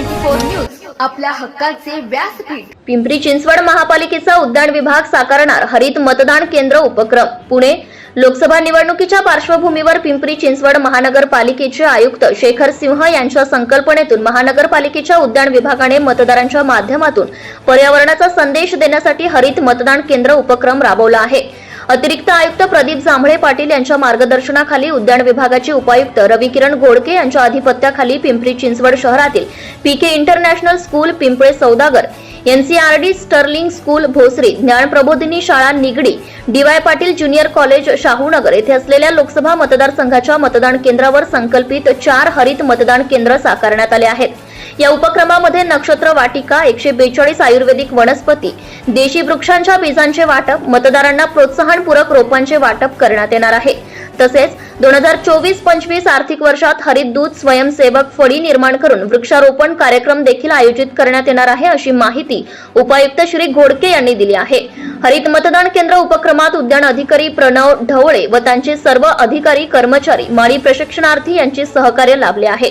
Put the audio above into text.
News आपल्या हक्काचे व्यासपीठ. पिंपरी चिंचवड महापालिकेचा उद्यान विभाग साकारणार हरित मतदान केंद्र उपक्रम. पुणे लोकसभा निवडणुकीच्या पार्श्वभूमीवर पिंपरी चिंचवड महानगरपालिकेचे आयुक्त शेखर सिंह यांच्या संकल्पनेतून महानगरपालिकेच्या उद्यान विभागाने मतदारांच्या माध्यमातून पर्यावरणाचा संदेश देण्यासाठी हरित मतदान केंद्र उपक्रम राबवला आहे. अतिरिक्त आयुक्त प्रदीप जांभळे पाटील यांच्या मार्गदर्शनाखाली उद्यान विभागाचे उपायुक्त रविकिरण घोडके यांच्या अधिपत्याखाली पिंपरी चिंचवड शहरातील PK International School Pimple Saudagar NCRD Sterling School Bhosari Dnyan Prabodhini शाळा Nigdi D Y Patil junior college Shahunagar येथे असलेल्या लोकसभा मतदारसंघाच्या मतदान केंद्रावर संकल्पित चार हरित मतदान केंद्र साकारण्यात आले आहेत. या उपक्रमामध्ये नक्षत्र वाटिका एकशे बेचाळीस आयुर्वेदिक वनस्पती देशी वृक्षांच्या बीजांचे वाटप मतदारांना प्रोत्साहनपूरक रोपांचे वाटप करण्यात येणार आहे. तसेच दोन हजार चोवीस पंचवीस आर्थिक वर्षात हरित दूध स्वयंसेवक फळी निर्माण करून वृक्षारोपण कार्यक्रम देखील आयोजित करण्यात येणार आहे अशी माहिती उपायुक्त श्री घोडके यांनी दिली आहे. हरित मतदान केंद्र उपक्रमात उद्यान अधिकारी प्रणव ढवळे व त्यांचे सर्व अधिकारी कर्मचारी माळी प्रशिक्षणार्थी यांचे सहकार्य लाभले आहे.